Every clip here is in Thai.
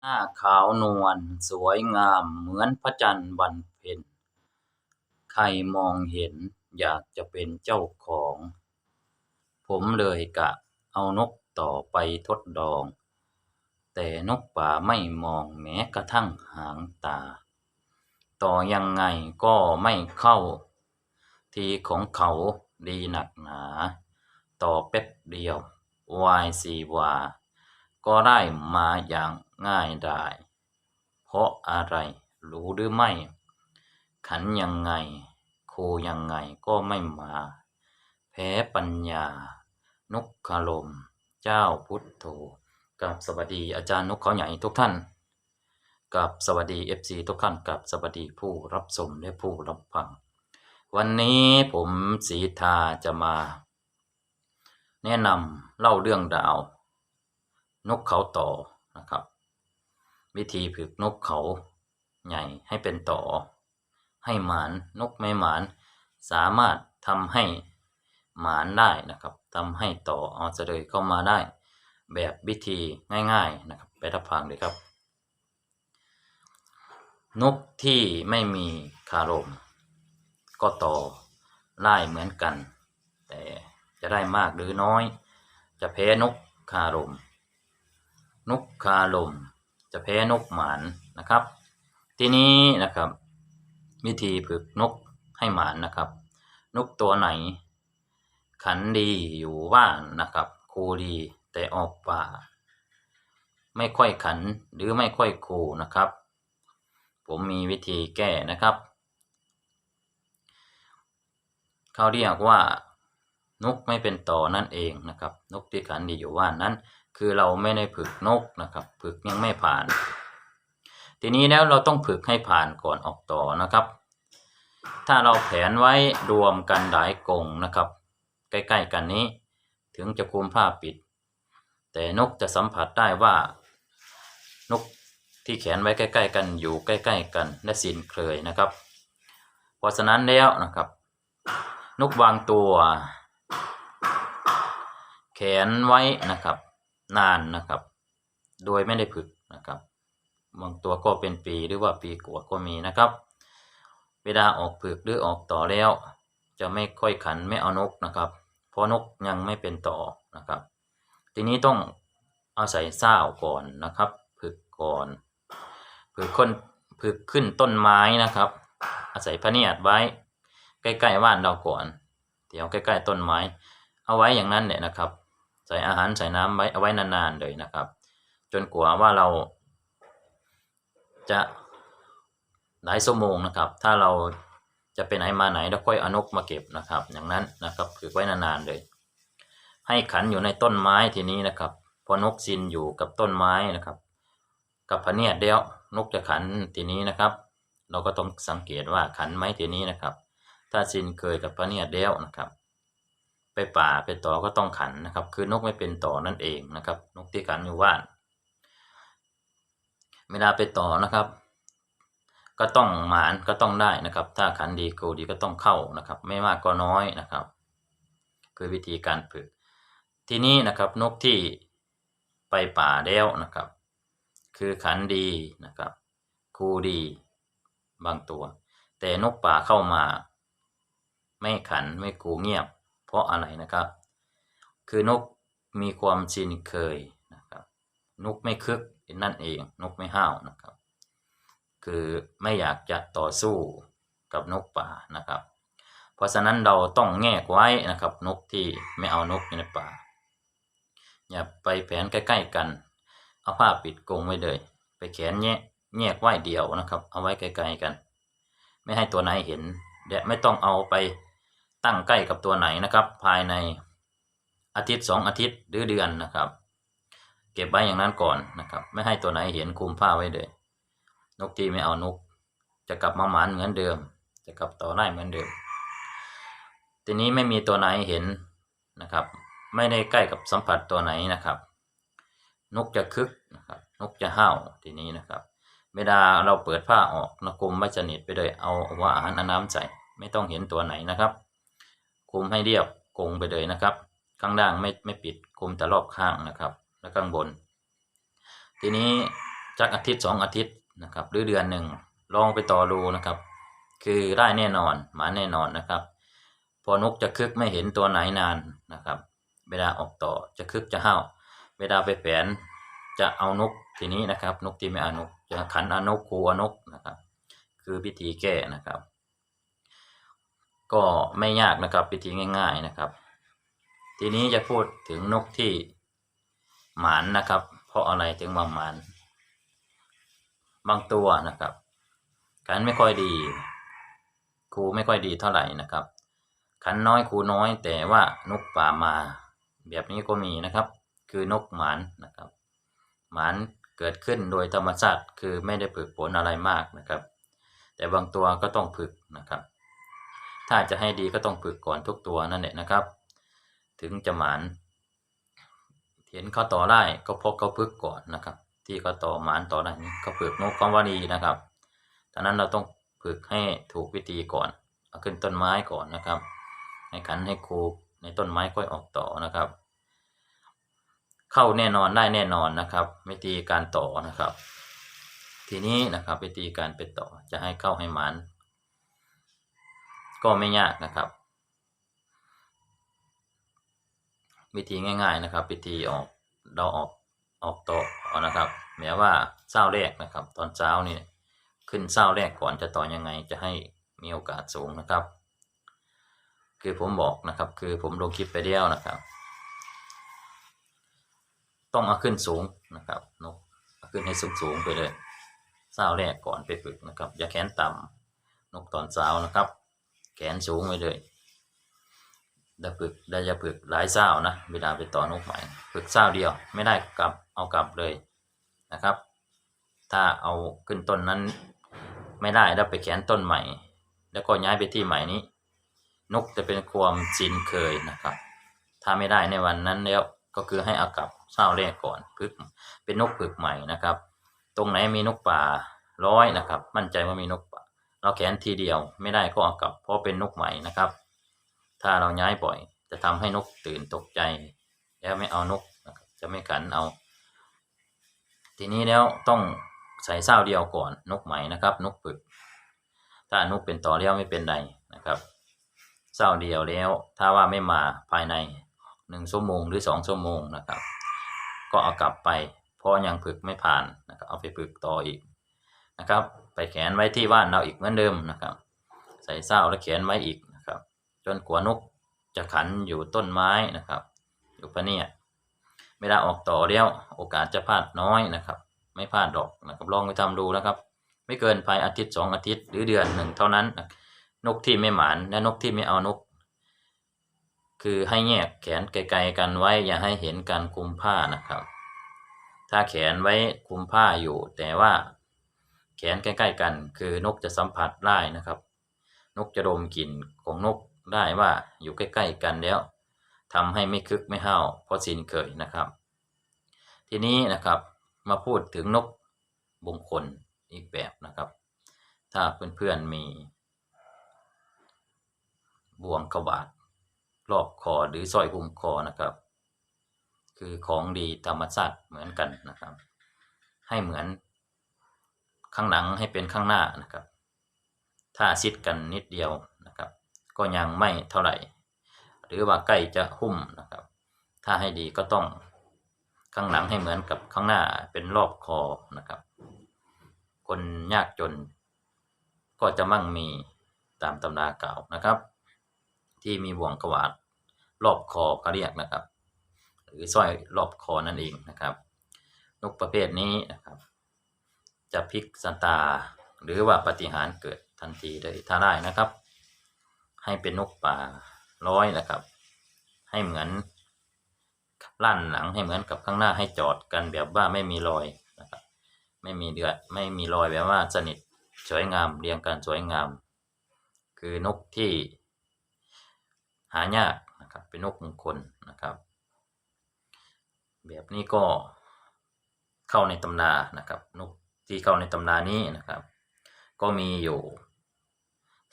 หน้าขาวนวลสวยงามเหมือนพระจันทร์วันเพ็ญ ใครมองเห็นอยากจะเป็นเจ้าของ ผมเลยกะเอานกต่อไปทดลอง แต่นกป่าไม่มองแม้กระทั่งหางตา ต่อยังไงก็ไม่เข้า ทีของเขาดีหนักหนา ต่อแป๊บเดียววายสีวา ก็ได้มาอย่าง ง่ายไดายเพราะอะไรรู้หรือไม่ ขันยังไง โคยังไงก็ไม่มา แพ้ปัญญา นุกขลม เจ้าพุทโธกับสวัสดีอาจารย์นกเขาใหญ่ทุกท่านกับสวัสดีเอฟซีทุกท่านกับสวัสดีผู้รับชมและผู้รับฟัง วันนี้ผมสีทาจะมา แนะนำเล่าเรื่องดาว นกเขาต่อนะครับ วิธีฝึกนกเขาใหญ่ให้เป็นต่อ ให้หมานนกไม่หมาน สามารถทำให้หมานได้นะครับทำให้ต่อเอาเสดยเข้ามาได้ แบบวิธีง่ายๆนะครับไปรับฟังเลยครับ นกที่ไม่มีคารม ก็ต่อไล่เหมือนกัน แต่จะได้มากหรือน้อย จะแพ้นกคารม นกคารม จะแพ้นกหมานนะครับ ทีนี้นะครับ วิธีฝึกนกให้หมานนะครับ นกตัวไหน ขันดีอยู่บ้านนะครับครูดีแต่ออกป่า ไม่ค่อยขันหรือไม่ค่อยครูนะครับ ผมมีวิธีแก้นะครับเขาเรียกว่านกไม่เป็นต่อนั่นเองนะครับ นกที่ขันดีอยู่ว่านนั้นคือเราไม่ได้ฝึกนกนะครับ ฝึกยังไม่ผ่าน ทีนี้แล้วเราต้องฝึกให้ผ่านก่อนออกต่อนะครับ ถ้าเราแผนไว้รวมกันหลายกงนะครับ ใกล้ๆกันนี้ ถึงจะคุมผ้าปิด แต่นกจะสัมผัสได้ว่านกที่แขนไว้ใกล้ ๆ กันอยู่ใกล้ ๆ กันและสินเคยนะครับ เพราะฉะนั้นแล้วนะครับ นกวางตัว แขนไว้นะครับ นานนะครับ โดยไม่ได้ฝึกนะครับบางตัวก็เป็นปีหรือว่าปีกว่าก็มีนะครับ เวลาออกฝึกหรือออกต่อแล้ว จะไม่ค่อยขันไม่เอานกนะครับ เพราะนกยังไม่เป็นต่อนะครับ ทีนี้ต้องเอาใส่เศร้าก่อนนะครับฝึกก่อนฝึกคนฝึกขึ้นต้นไม้นะครับ อาศัยพะเนียดไว้ ใกล้ๆบ้านเราก่อน เดี๋ยวใกล้ ๆ ต้นไม้ เอาไว้อย่างนั้นเนี่ยนะครับ ใส่อาหารใส่น้ำไว้เอาไว้นานๆเลยนะครับ จนกว่าว่าเราจะหลายชั่วโมงนะครับ ถ้าเราจะไปไหนมาไหนแล้วค่อยเอานกมาเก็บนะครับ อย่างนั้นนะครับฝึกไว้นานๆเลย ให้ขันอยู่ในต้นไม้ทีนี้นะครับ พอนกซินอยู่กับต้นไม้นะครับ กับพเนียดเดียวนกจะขันทีนี้นะครับ เราก็ต้องสังเกตว่าขันไหมทีนี้นะครับ ถ้าซินเคยกับพเนียดเดียวนะครับ ไปป่าไปต่อก็ต้องขันนะครับ คือนกไม่เป็นต่อนั่นเองนะครับ นกที่ขันอยู่ว่านเวลาไปต่อนะครับ ก็ต้องหมานก็ต้องได้นะครับ ถ้าขันดีกูดีก็ต้องเข้านะครับ ไม่มากก็น้อยนะครับ คือวิธีการฝึก ทีนี้นะครับนกที่ไปป่าแล้วนะครับ คือขันดีนะครับ คูดีบางตัว แต่นกป่าเข้ามา ไม่ขันไม่คูเงียบ เพราะอะไรนะครับ คือนกมีความชินเคยนะครับ นกไม่คึกนั่นเอง นกไม่ห้าวนะครับ คือไม่อยากจะต่อสู้กับนกป่านะครับ เพราะฉะนั้นเราต้องแงกไว้นะครับ นกที่ไม่เอานกในป่า อย่าไปแผนใกล้ๆกัน เอาผ้าปิดกรงไว้เลย ไปแขนแยกแยกไว้เดียวนะครับ เอาไว้ไกลๆกัน ไม่ให้ตัวไหนเห็นเดี๋ยวไม่ต้องเอาไป ตั้งใกล้กับตัวไหนนะครับ ภายในอาทิตย์สองอาทิตย์หรือเดือนนะครับ เก็บไว้อย่างนั้นก่อนนะครับ ไม่ให้ตัวไหนเห็นคุมผ้าไว้เลย นกที่ไม่เอานก จะกลับมาหมานเหมือนเดิม จะกลับต่อได้เหมือนเดิม ทีนี้ไม่มีตัวไหนเห็นนะครับ ไม่ได้ใกล้กับสัมผัสตัวไหนนะครับ นกจะคึกนะครับนกจะห้าวทีนี้นะครับเวลาเราเปิดผ้าออกนะคุมไม่สนิทไปเลยเอาว่าอาหารอาน้ำใส่ไม่ต้องเห็นตัวไหนนะครับ คุมให้เรียบกงไปเลยนะครับ ข้างล่างไม่ไม่ปิดคุมแต่รอบข้างนะครับ และข้างบน ทีนี้จากอาทิตย์สองอาทิตย์นะครับหรือเดือนหนึ่งลองไปต่อดูนะครับ คือได้แน่นอนหมาแน่นอนนะครับ พอนกจะคึกไม่เห็นตัวไหนนานนะครับ เวลาออกต่อจะคึกจะห้าวเวลาไปแฝนจะเอานกทีนี้นะครับ นกที่ไม่เอานกจะขันเอานกคูเอานกนะครับ คือวิธีแก้นะครับ ก็ไม่ยากนะครับวิธีง่าย ๆนะครับ ทีนี้จะพูดถึงนกที่หมานนะครับ เพราะอะไรถึงว่าหมาน บางตัวนะครับ การไม่ค่อยดีครูไม่ค่อยดีเท่าไหร่นะครับ ขันน้อยครูน้อยแต่ว่านกป่ามา แบบนี้ก็มีนะครับ คือนกหมานนะครับหมานเกิดขึ้นโดยธรรมชาติคือไม่ได้ฝึกฝนอะไรมากนะครับ แต่บางตัวก็ต้องฝึกนะครับ ถ้าจะให้ดีก็ต้องฝึกก่อนทุกตัวนั่นแหละนะครับ ถึงจะหมาน เห็นเขาต่อได้ก็พราะเขาฝึกก่อนนะครับ ที่เขาต่อหมานต่อได้นี่เขาฝึกนกความว่าดีนะครับดังนั้นเราต้องฝึกให้ถูกวิธีก่อนเอาขึ้นต้นไม้ก่อนนะครับ ให้ขันให้ครูในต้นไม้ค่อยออกต่อนะครับ เข้าแน่นอนได้แน่นอนนะครับ วิธีการต่อนะครับ ทีนี้นะครับวิธีการไปต่อจะให้เข้าให้หมาน ก็ไม่ยากนะครับ วิธีง่าย ๆนะครับ วิธีออกเราออกออกต่อนะครับแม้ว่าเศร้าแรกนะครับ ตอนเช้านี่ขึ้นเศร้าแรกก่อนจะต่อยังไงจะให้มีโอกาสสูงนะครับ คือผมบอกนะครับ คือผมลงคลิปไปเดียวนะครับ ต้องเอาขึ้นสูงนะครับนกขึ้นให้สูงสูงไปเลยเศร้าแรกก่อนไปฝึกนะครับ อย่าแขนต่ำนกตอนเช้านะครับ แขนสูงไปเลยได้ฝึกได้จะฝึกหลายเศร้านะ เวลาไปต่อนกใหม่ฝึกเศร้าเดียว ไม่ได้กลับเอากลับเลยนะครับ ถ้าเอาขึ้นต้นนั้นไม่ได้แล้วไปแขนต้นใหม่ แล้วก็ย้ายไปที่ใหม่นี้ นกจะเป็นความชินเคยนะครับ ถ้าไม่ได้ในวันนั้นแล้วก็คือให้เอากลับเศร้าแรกก่อนพึกเป็นนกผึกใหม่นะครับ ตรงไหนมีนกป่าร้อยนะครับ มั่นใจว่ามีนก เราแขนทีเดียวไม่ได้ก็เอากลับ เพราะเป็นนกใหม่นะครับ ถ้าเราย้ายบ่อย จะทำให้นกตื่นตกใจ แล้วไม่เอานกนะจะไม่ขันเอา ทีนี้แล้วต้องใส่เศร้าเดียวก่อนนกใหม่นะครับ นกปึก ถ้านกเป็นต่อเลี้ยวไม่เป็นไรนะครับเศร้าเดียวแล้ว ถ้าว่าไม่มาภายในหนึ่งชั่วโมงหรือสองชั่วโมงนะครับ ก็เอากลับไป เพราะยังฝึกไม่ผ่านนะครับเอาไปฝึกต่ออีกนะครับ ไปแขวนไว้ที่บ้านเราอีกเหมือนเดิมนะครับ ใส่เศร้าแล้วแขวนไว้อีกนะครับ จนกว่านกจะขันอยู่ต้นไม้นะครับ อยู่พะเนี่ยเวลาออกต่อแล้วโอกาสจะพลาดน้อยนะครับ ไม่พลาดดอกนะครับลองไปทำดูนะครับ ไม่เกินภายอาทิตย์สองอาทิตย์หรือเดือนหนึ่งเท่านั้นนะนกที่ไม่หมานและนกที่ไม่เอานก คือให้แยกแขนไกลๆกันไว้อย่าให้เห็นการคุมผ้านะครับ ถ้าแขนไว้คุมผ้าอยู่แต่ว่า แขนใกล้ๆกัน คือนกจะสัมผัสได้นะครับ นกจะดมกลิ่นของนกได้ว่าอยู่ใกล้ๆกันแล้วทำให้ไม่คึกไม่ห้าเพราะสินเคยนะครับ ทีนี้นะครับมาพูดถึงนกบงคลอีกแบบนะครับ ถ้าเพื่อนๆมี บ่วงกระบาดรอบคอหรือสร้อยหุ้มคอนะครับ คือของดีธรรมชาติเหมือนกันนะครับ ให้เหมือน ข้างหลังให้เป็นข้างหน้านะครับ ถ้าซิดกันนิดเดียวนะครับ ก็ยังไม่เท่าไหร่ หรือว่าใกล้จะหุ้มนะครับ ถ้าให้ดีก็ต้องข้างหลังให้เหมือนกับข้างหน้าเป็นรอบคอนะครับ คนยากจน ก็จะมั่งมีตามตำรากล่าวนะครับ ที่มีบ่วงกวาดรอบคอเขาเรียกนะครับ หรือสร้อยรอบคอนั่นเองนะครับนกประเภทนี้นะครับ จะพลิกสตา หรือว่าปฏิหารเกิดทันทีเลยถ้าได้นะครับ ให้เป็นนกป่าร้อยนะครับ ให้เหมือนลั่นหลังให้เหมือนกับข้างหน้าให้จอดกันแบบว่าไม่มีรอยนะครับ ไม่มีเดือดไม่มีรอยแบบว่าสนิทสวยงามเรียงกันสวยงาม คือนกที่ หายากนะครับ เป็นนกมงคลนะครับ แบบนี้ก็เข้าในตำรานะครับนก ที่เข้าในตำรานี้นะครับ ก็มีอยู่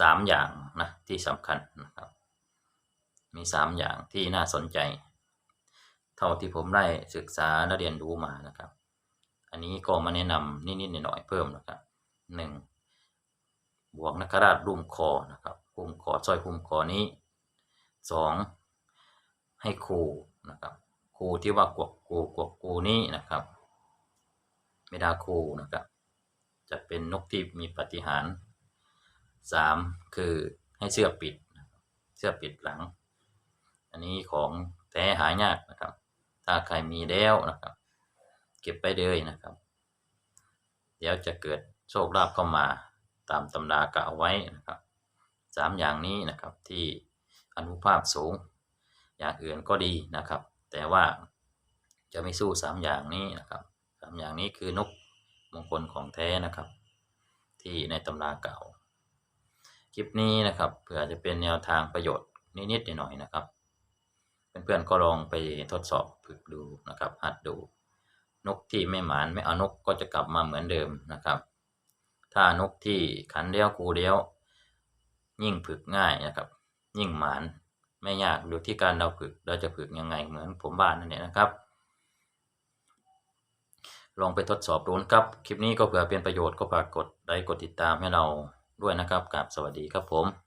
สามอย่างนะที่สำคัญนะครับ มีสามอย่างที่น่าสนใจ เท่าที่ผมได้ศึกษาและเรียนรู้มานะครับ อันนี้ก็มาแนะนำนิดๆหน่อยๆเพิ่มนะครับหนึ่งบวกนักราชรุ่มคอนะครับหุ้มคอสร้อยหุ้มคอนี้สองให้ครูนะครับครูที่ว่ากวกกูกวกกูนี้นะครับ ไมดาคูนะครับ จะเป็นนกที่มีปฏิหารย์สามคือให้เสื้อปิด เสื้อปิดหลัง อันนี้ของแท้หายากนะครับ ถ้าใครมีแล้วนะครับ เก็บไปเลยนะครับ เดี๋ยวจะเกิดโชคลาภเข้ามาตามตำรากล่าไว้นะครับสามอย่างนี้นะครับที่อนุภาพสูง อย่างอื่นก็ดีนะครับ แต่ว่าจะไม่สู้สามอย่างนี้นะครับ สามอย่างนี้คือนกมงคลของแท้นะครับ ที่ในตำราเก่า คลิปนี้นะครับเพื่อจะเป็นแนวทางประโยชน์นิดๆหน่อยๆนะครับ เพื่อนๆก็ลองไปทดสอบฝึกดูนะครับหัดดู นกที่ไม่หมานไม่เอานกก็จะกลับมาเหมือนเดิมนะครับ ถ้านกที่ขันเลี้ยวกูเลี้ยว ยิ่งฝึกง่ายนะครับ ยิ่งหมานไม่ยากอยู่ที่การเราฝึกเราจะฝึกยังไงเหมือนผมบ้านนั่นเองนะครับ ลองไปทดสอบดูนะครับ คลิปนี้ก็เผื่อเป็นประโยชน์ก็ฝากกดไลค์กดติดตามให้เราด้วยนะครับกับสวัสดีครับผม